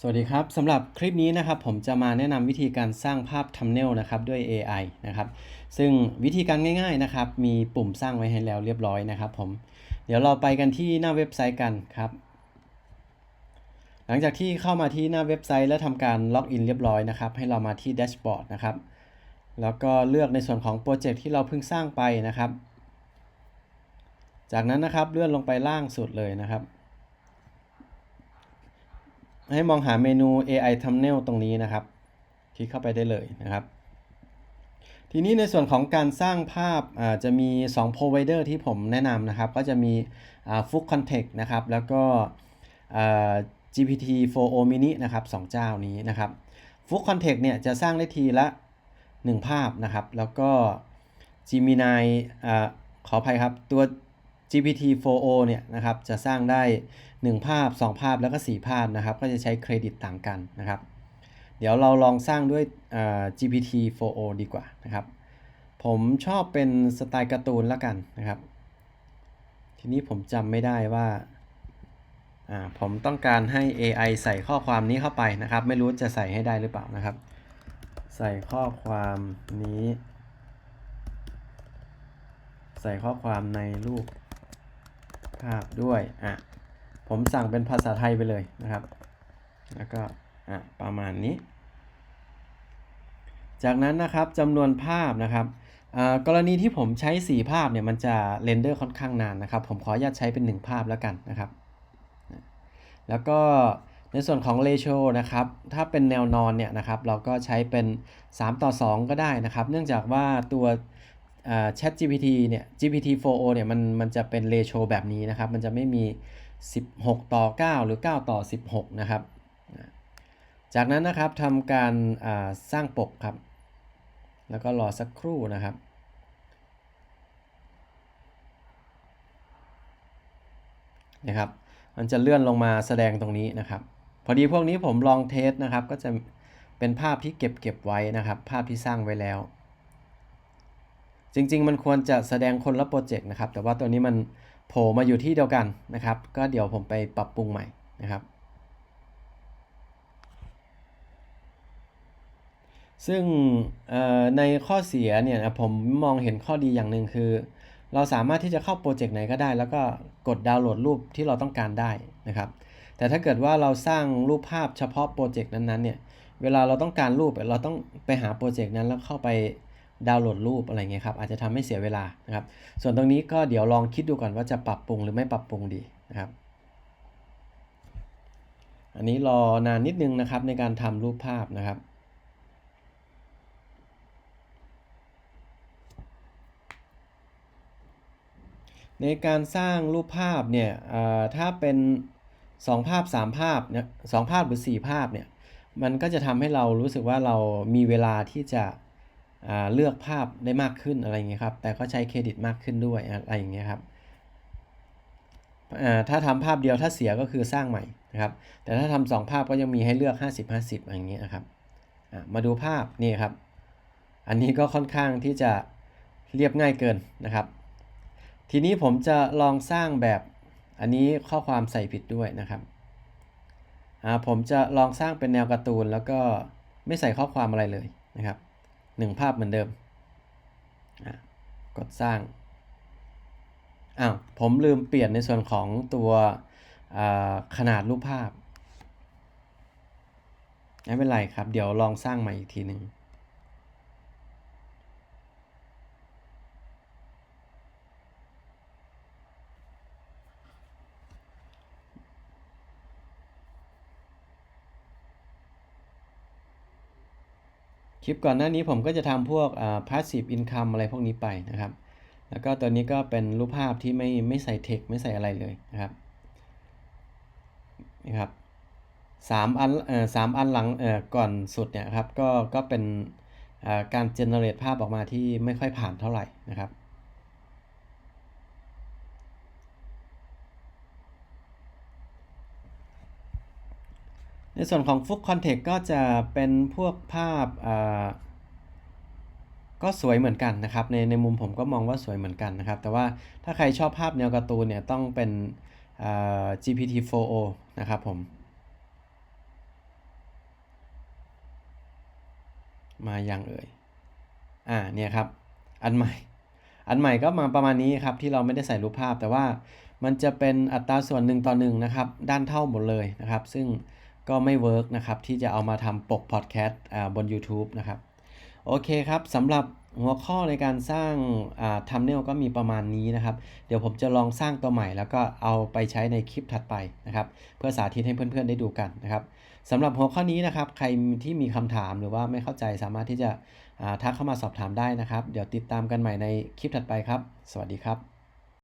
สวัสดีครับสำหรับคลิปนี้นะครับผมจะมาแนะนำวิธีการสร้างภาพ thumbnail นะครับด้วย AI นะครับซึ่งวิธีการง่ายๆนะครับมีปุ่มสร้างไว้ให้แล้วเรียบร้อยนะครับผมเดี๋ยวเราไปกันที่หน้าเว็บไซต์กันครับหลังจากที่เข้ามาที่หน้าเว็บไซต์และทำการล็อกอินเรียบร้อยนะครับให้เรามาที่แดชบอร์ดนะครับแล้วก็เลือกในส่วนของโปรเจกต์ที่เราเพิ่งสร้างไปนะครับ จากนั้นนะครับเลื่อนลงไปล่างสุดเลยนะครับ ให้มองหาเมนู AI Thumbnail ตรงนี้นะครับ คลิกเข้าไปได้เลยนะครับ ทีนี้ในส่วนของการสร้างภาพจะมี 2 provider ที่ผมแนะนำนะครับ ก็จะมี f o o Context นะครับ แล้วก็ GPT 4o Mini นะครับสเจ้านี้นะครับ f o o Context เนี่ยจะสร้างได้ทีละ 1 ภาพนะครับ แล้วก็ Gemini อขออภัยครับ ตัว GPT 4o เนี่ยนะครับจะสร้างได้ 1 ภาพ 2 ภาพแล้วก็ 4 ภาพนะครับ ก็จะใช้เครดิตต่างกันนะครับ เดี๋ยวเราลองสร้างด้วย GPT 4o ดีกว่านะครับ ผมชอบเป็นสไตล์การ์ตูนละกันนะครับ ทีนี้ผมจำไม่ได้ว่าผมต้องการให้ AI ใส่ข้อความนี้เข้าไปนะครับ ไม่รู้จะใส่ให้ได้หรือเปล่านะครับ ใส่ข้อความนี้ ใส่ข้อความในรูป ภาพด้วยอะผมสั่งเป็นภาษาไทยไปเลยนะครับ แล้วก็อะประมาณนี้ จากนั้นนะครับจำนวนภาพนะครับกรณีที่ผมใช้ 4 ภาพเนี่ยมันจะเรนเดอร์ค่อนข้างนานนะครับ ผมขออนุญาตใช้เป็น 1 ภาพแล้วกันนะครับ แล้วก็ในส่วนของเลโชนะครับ ถ้าเป็นแนวนอนเนี่ยนะครับ เราก็ใช้เป็น 3 ต่อ 2 ก็ได้นะครับ เนื่องจากว่าตัว Chat GPT เนี่ย GPT 4o เนี่ยมันมันจะเป็นเรโชแบบนี้นะครับ มันจะไม่มี 16 ต่อ 9 หรือ 9 ต่อ 16 นะครับ จากนั้นนะครับทำการสร้างปกครับ แล้วก็รอสักครู่นะครับนะครับ มันจะเลื่อนลงมาแสดงตรงนี้นะครับ พอดีพวกนี้ผมลองเทสนะครับ ก็จะเป็นภาพที่เก็บเก็บไว้นะครับ ภาพที่สร้างไว้แล้ว จริง ๆ มันควรจะแสดงคนละโปรเจกต์นะครับ แต่ว่าตัวนี้มันโผล่มาอยู่ที่เดียวกันนะครับ ก็เดี๋ยวผมไปปรับปรุงใหม่นะครับ ซึ่งในข้อเสียเนี่ยผมมองเห็นข้อดีอย่างหนึ่งคือ เราสามารถที่จะเข้าโปรเจกต์ไหนก็ได้ แล้วก็กดดาวน์โหลดรูปที่เราต้องการได้นะครับ แต่ถ้าเกิดว่าเราสร้างรูปภาพเฉพาะโปรเจกต์นั้นๆเนี่ย เวลาเราต้องการรูปเราต้องไปหาโปรเจกต์นั้นแล้วเข้าไป ดาวน์โหลดรูปอะไรเงี้ยครับอาจจะทำให้เสียเวลานะครับ ส่วนตรงนี้ก็เดี๋ยวลองคิดดูก่อนว่าจะปรับปรุงหรือไม่ปรับปรุงดีนะครับ อันนี้รอนานนิดนึงนะครับในการทำรูปภาพนะครับในการสร้างรูปภาพเนี่ยถ้าเป็น 2 ภาพ 3 ภาพเนี่ยสภาพหรือ 4 ภาพเนี่ย มันก็จะทำให้เรารู้สึกว่าเรามีเวลาที่จะ เลือกภาพได้มากขึ้นอะไรเงี้ยครับ แต่ก็ใช้เครดิตมากขึ้นด้วยอะไรอย่างเงี้ยครับถ้าทำภาพเดียวถ้าเสียก็คือสร้างใหม่นะครับ แต่ถ้าทำสองภาพก็ยังมีให้เลือก 50 50อย่างเงี้ยนะครับ มาดูภาพนี่ครับ อันนี้ก็ค่อนข้างที่จะเรียบง่ายเกินนะครับ ทีนี้ผมจะลองสร้างแบบอันนี้ข้อความใส่ผิดด้วยนะครับ ผมจะลองสร้างเป็นแนวการ์ตูนแล้วก็ไม่ใส่ข้อความอะไรเลยนะครับ 1 ภาพเหมือนเดิม กดสร้าง อ้าว ผมลืมเปลี่ยนในส่วนของตัวขนาดรูปภาพ ไม่เป็นไรครับ เดี๋ยวลองสร้างใหม่อีกทีหนึ่ง ลิปก่อนหน้านี้ผมก็จะทำพวก passive income อะไรพวกนี้ไปนะครับ แล้วก็ตัวนี้ก็เป็นรูปภาพที่ไม่ไม่ใส่เทคไม่ใส่อะไรเลยนะครับนะครับสามอันเอ่อสามอันหลังเอ่อก่อนสุดเนี่ยครับก็ก็เป็นการเจเนเรตภาพออกมาที่ไม่ค่อยผ่านเท่าไหร่นะครับ ในส่วนของฟุกคอนเทกต์ก็จะเป็นพวกภาพก็สวยเหมือนกันนะครับ ในในมุมผมก็มองว่าสวยเหมือนกันนะครับ แต่ว่าถ้าใครชอบภาพแนวการ์ตูนเนี่ยต้องเป็น GPT 4o นะครับผม มาอย่างเอ่ย อ่าเนี่ยครับ อันใหม่ อันใหม่ก็มาประมาณนี้ครับ ที่เราไม่ได้ใส่รูปภาพ แต่ว่ามันจะเป็นอัตราส่วนหนึ่งต่อหนึ่งนะครับ ด้านเท่าหมดเลยนะครับ ซึ่ง ก็ไม่เวิร์กนะครับที่จะเอามาทำปกพอดแคสต์บน YouTube นะครับโอเคครับสำหรับหัวข้อในการสร้างทำเนลก็มีประมาณนี้นะครับ เดี๋ยวผมจะลองสร้างตัวใหม่ แล้วก็เอาไปใช้ในคลิปถัดไปนะครับ เพื่อสาธิตให้เพื่อนๆได้ดูกันนะครับสำหรับหัวข้อนี้นะครับ ใครที่มีคำถามหรือว่าไม่เข้าใจสามารถที่จะทักเข้ามาสอบถามได้นะครับ เดี๋ยวติดตามกันใหม่ในคลิปถัดไปครับ สวัสดีครับ